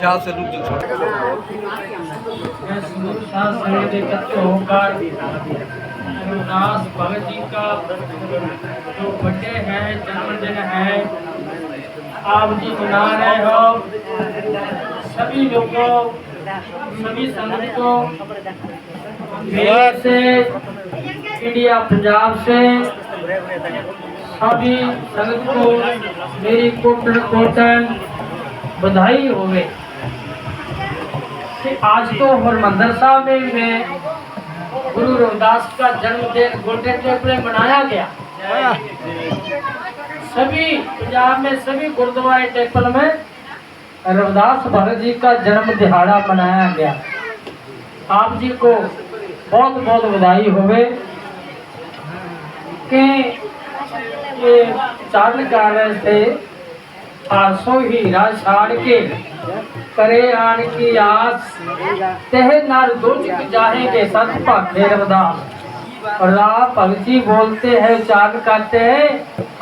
जहाँ से रुक होकर भगत जी का जो है। जन्मदिन है आप जी मना रहे हो सभी लोगों सभी संगत को से इंडिया पंजाब से सभी संगत को मेरी कोटन कोटन बधाई होवे। कि आज तो हरमंदर साहब में मैं गुरु रविदास का जन्मदिन गोल्डन टेंपल में मनाया गया। सभी पंजाब में, सभी गुरुद्वारे टेंपल में रविदास भगत जी का जन्म दिहाड़ा मनाया गया। आप जी को बहुत बहुत बधाई होवे कि ये चाल कर आसो हीरा छाड़ के करे आन की आस। तह नार दुर्ज जाहेंगे सत भाखे रविदास और राह भगत जी बोलते हैं चाल करते हैं।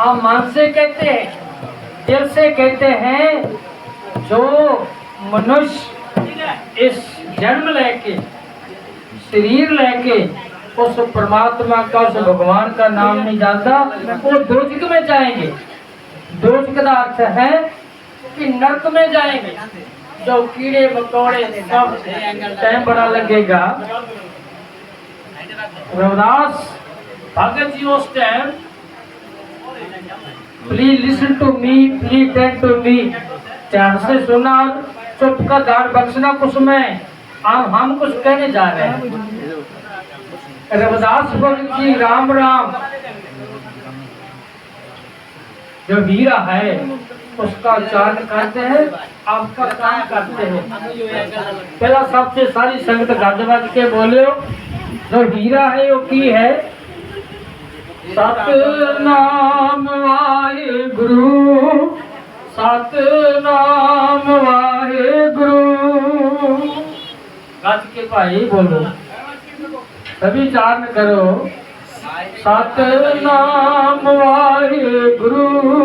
हम मन से कहते हैं, दिल से कहते हैं, जो मनुष्य इस जन्म लेके, शरीर लेके, उस परमात्मा का, उस भगवान का नाम नहीं जानता, वो दोजक में जाएँगे। दोजक का अर्थ है कि नरक में जाएँगे, जो कीड़े मकोड़े सब टाइम बड़ा लगेगा। रविदास, भगत जी उस time please listen to me please ten to me ध्यान से सुना, चुप का दान बख्शना कुछ में, हम हम कुछ कहने जा रहे हैं। रविदास भगत जी राम राम। जो हीरा है, उसका उच्चारण करते हैं, आपका काम करते हैं। पहला सबसे सारी संगत गज बज के बोले, जो हीरा है, वो की है? सतनाम वाहे गुरु सतनाम वाहे गुरु गज के भाई बोलो, सभी चारण करो सतनाम वाहे गुरु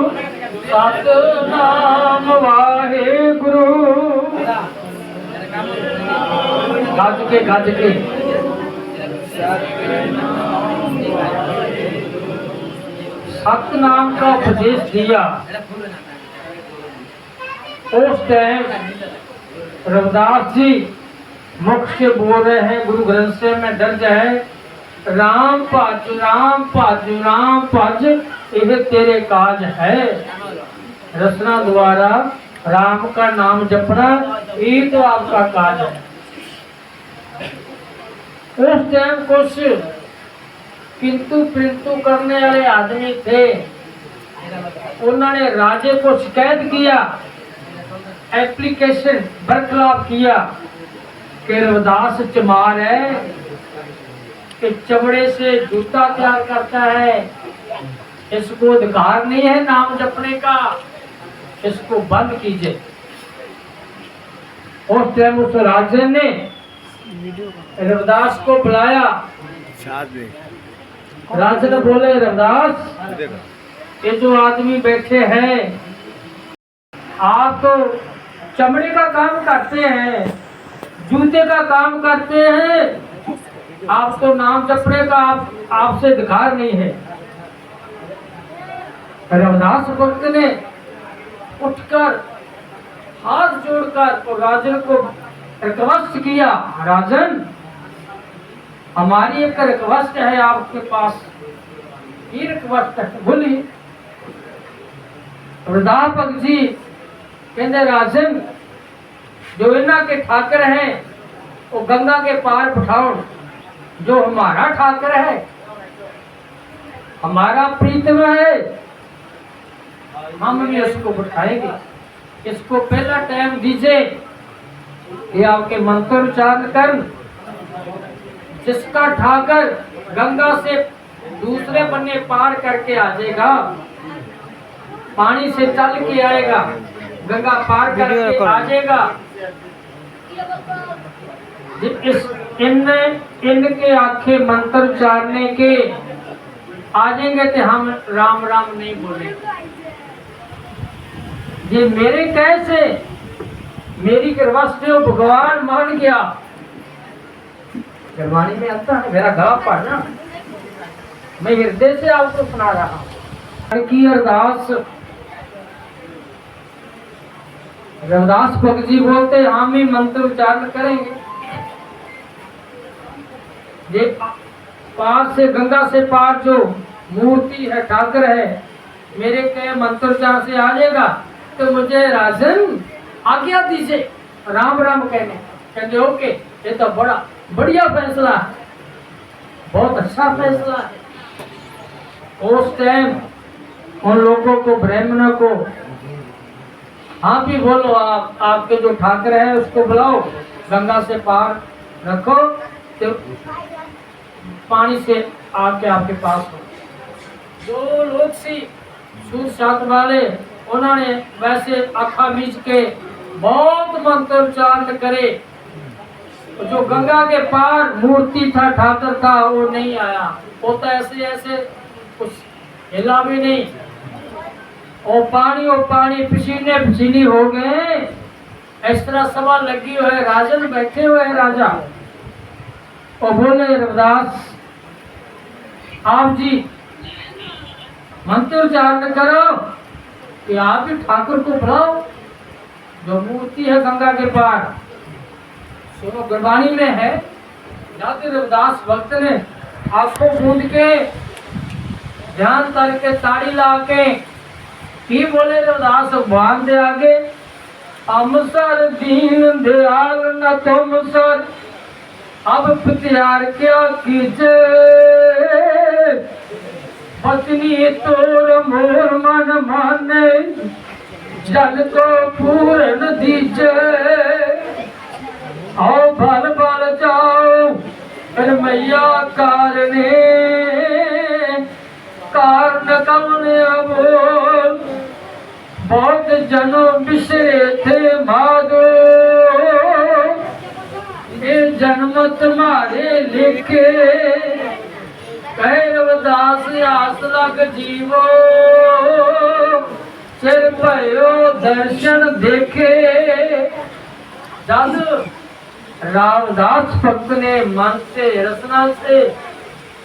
सतनाम वाहे गुरु गज के गज के सतनाम का उपदेश दिया उस टाइम रविदास जी मुख से बोल रहे हैं गुरु ग्रंथ से में दर्ज है राम भज राम भज राम भज यह तेरे काज है। रचना द्वारा राम का नाम जपना, ये तो आपका काज है। उस टाइम कुछ किंतु पिंतु करने वाले आदमी थे। उन्होंने राजे को शिकायत किया एप्लीकेशन बरखलाफ किया, कि रविदास चमार है। कि चमड़े से जूता तैयार करता है। इसको अधिकार नहीं है नाम जपने का। इसको बंद कीजिए। उस टाइम उस राजे ने रविदास को बुलाया। राजे ने बोले, रविदास, ये जो आदमी बैठे हैं, आप तो चमड़े का काम करते हैं, जूते का काम करते हैं आपको नाम जपने का आप, आपसे अधिकार नहीं है। रविदास भक्त ने उठकर हाथ जोड़कर और राजन को रिक्वेस्ट किया, राजन, हमारी एक रिक्वेस्ट है आपके पास। ये रिक्वेस्ट रविदास भगत जी कहते, राजन जो इन्ना के ठाकर हैं, वो गंगा के पार बिठाओ जो हमारा ठाकर है। हमारा प्रीतम है। हम भी इसको बिठाएँगे। इसको पहला टाइम दीजिए। ये आपके मंत्र उच्चारण कर। जिसका ठाकर गंगा से दूसरे बन्ने पार करके आ जाएगा पानी से चल के आएगा गंगा पार करके आ जाएगा। इस इन इनके आखे मंत्र उच्चारने के आ जाएँगे तो हम राम राम नहीं बोलेंगे। ये मेरे कैसे? मेरी कृपा से भगवान मान गया। गुरबाणी में आता है, मेरा गला पढ़ना मैं हृदय से आपको सुना रहा हूँ। की अरदास। रविदास भगत जी बोलते हम ही मंत्र उच्चारण करेंगे। ये पार से गंगा से पार जो मूर्ति है, ठाकर है, मेरे के मंत्र जहाँ से आ जाएगा तो मुझे राजन आज्ञा दीजिए, राम राम कहने। कहते, ओके, ये तो बड़ा बढ़िया फैसला है, बहुत अच्छा फैसला है। उस टाइम उन लोगों को, ब्राह्मणों को हाँ भी बोलो, आप, आपके जो ठाकर है, उसको बुलाओ, गंगा से पार रखो तो पानी से आके आपके पास हो। जो लोग सी सूर सात वाले, उन्होंने वैसे आखा बीच के बहुत मंत्र उच्चारण करे। जो गंगा के पार मूर्ति था, ठाकर था, वो नहीं आया। वो तो ऐसे ऐसे कुछ हिला भी नहीं। और पानी और पानी, पसीने, पसीनी हो गए। इस तरह सभा लगी हुई है। राजन बैठे हुए राजा। और बोले, रविदास आप जी। मंत्र उच्चारण करो कि आप ही ठाकुर को बुलाओ, जो मूर्ति है गंगा के पार। सुनो, गुरबाणी में है, जाति रविदास भक्त ने आपको बूंद के ध्यान करके ताड़ी ला के की बोले, रविदास भगवान दे आगे। हम सर दीन दयाल न तुम सर अब प्यार क्या कीजे पत्नी तोर मोर मन माने जल को पूर्ण दीजे आओ बल बल जाओ फिर मैया कारणे कारण कमने बोल बहुत जनो बिसरे थे माधो ये जन्म तुम्हारे लिखे कैरवदास आस लग जीवो सिर भयो दर्शन देखे जब रामदास भक्त ने मन से रसना से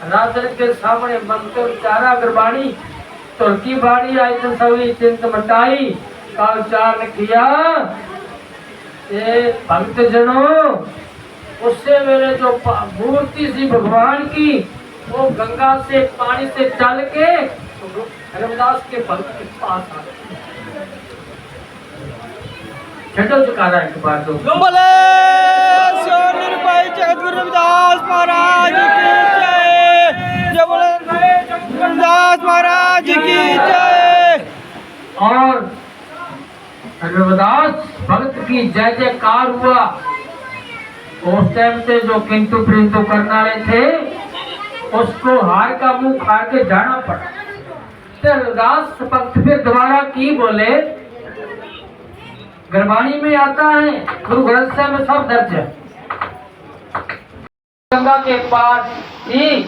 राजन के सामने मंत्र उच्चारा गुरबाणी तुर्की बाड़ी आई तो सभी चिंत मटाई का उच्चारण किया ये भक्त जनों उससे मेरे जो मूर्ति थी भगवान की वो गंगा से पानी से चल के रविदास के भक्त के पास आ गई। छठो चुकारा एक बार तो। बोले जगतगुरु रविदास महाराज की जय। जय बोले रविदास महाराज की जय। और रविदास भक्त की जय जयकार हुआ। उस टाइम से जो किंतु प्रिंतु करने वाले थे, उसको हार का मुँह खा के जाना पड़ा। रविदास भक्त फिर दोबारा की बोले, गुरबाणी में आता है, गुरु ग्रंथ साहब में सब दर्ज है। गंगा के पास ही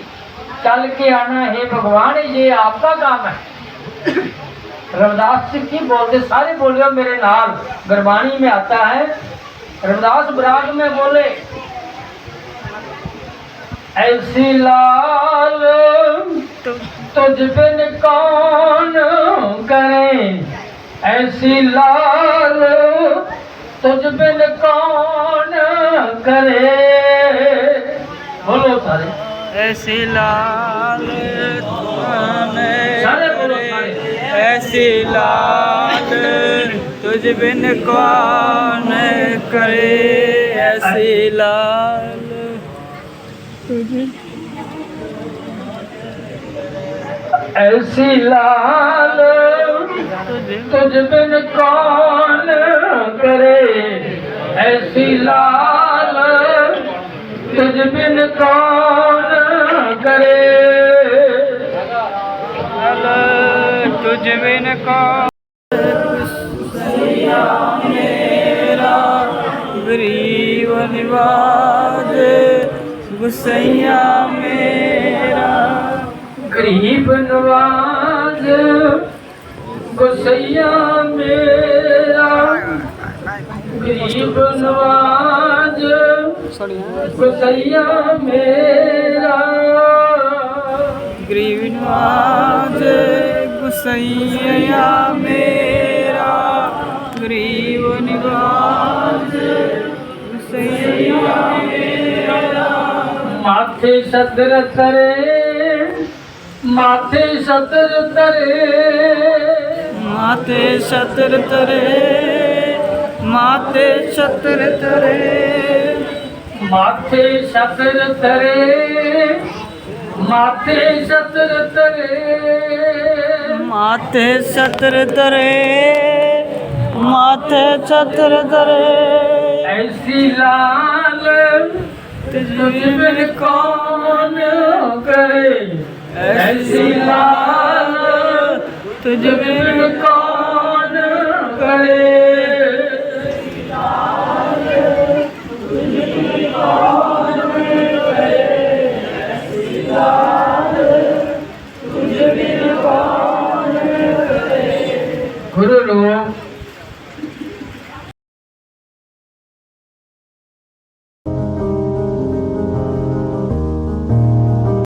चल के आना है, भगवान, ये आपका काम है। रविदास जी की बोलते, सारे बोलियो मेरे नाल, गुरबाणी में आता है। रविदास बराग में बोले ऐसी लाल तुझ बिन कौन करे? ऐसी लाल तुझ बिन कौन करे? बोलो सारे। ऐसी लाल सारे बोलो सारे। ऐसी लाल तुझ बिन कौन करे? ऐसी लाल ऐसी लाल तुझ बिन कौन करे? ऐसी लाल तुझ बिन कौन करे? लाल तुझ बिन कौन मेरा गरीब निवाज ਹੁਸੈਇਆ ਮੇਰਾ। ਗਰੀਬ ਨਵਾਜ਼ ਹੁਸੈਇਆ ਮੇਰਾ। ਗਰੀਬ ਨਵਾਜ਼ ਹੁਸੈਇਆ ਮੇਰਾ। ਗਰੀਬ ਨਵਾਜ਼ ਹੁਸੈਇਆ ਮੇਰਾ। ਗਰੀਬ ਨਵਾਜ਼ ਹੁਸੈਇਆ माथे सदर तरे माथे सदर तरे माथे सदर तरे माथे सदर तरे माथे सदर तरे माथे सदर तरे माथे सदर तरे माथे सदर तरे ऐसी लाल तुझ बिन कौन करे ऐसी लाल ਤੁਝ तुझ बिन कौन करे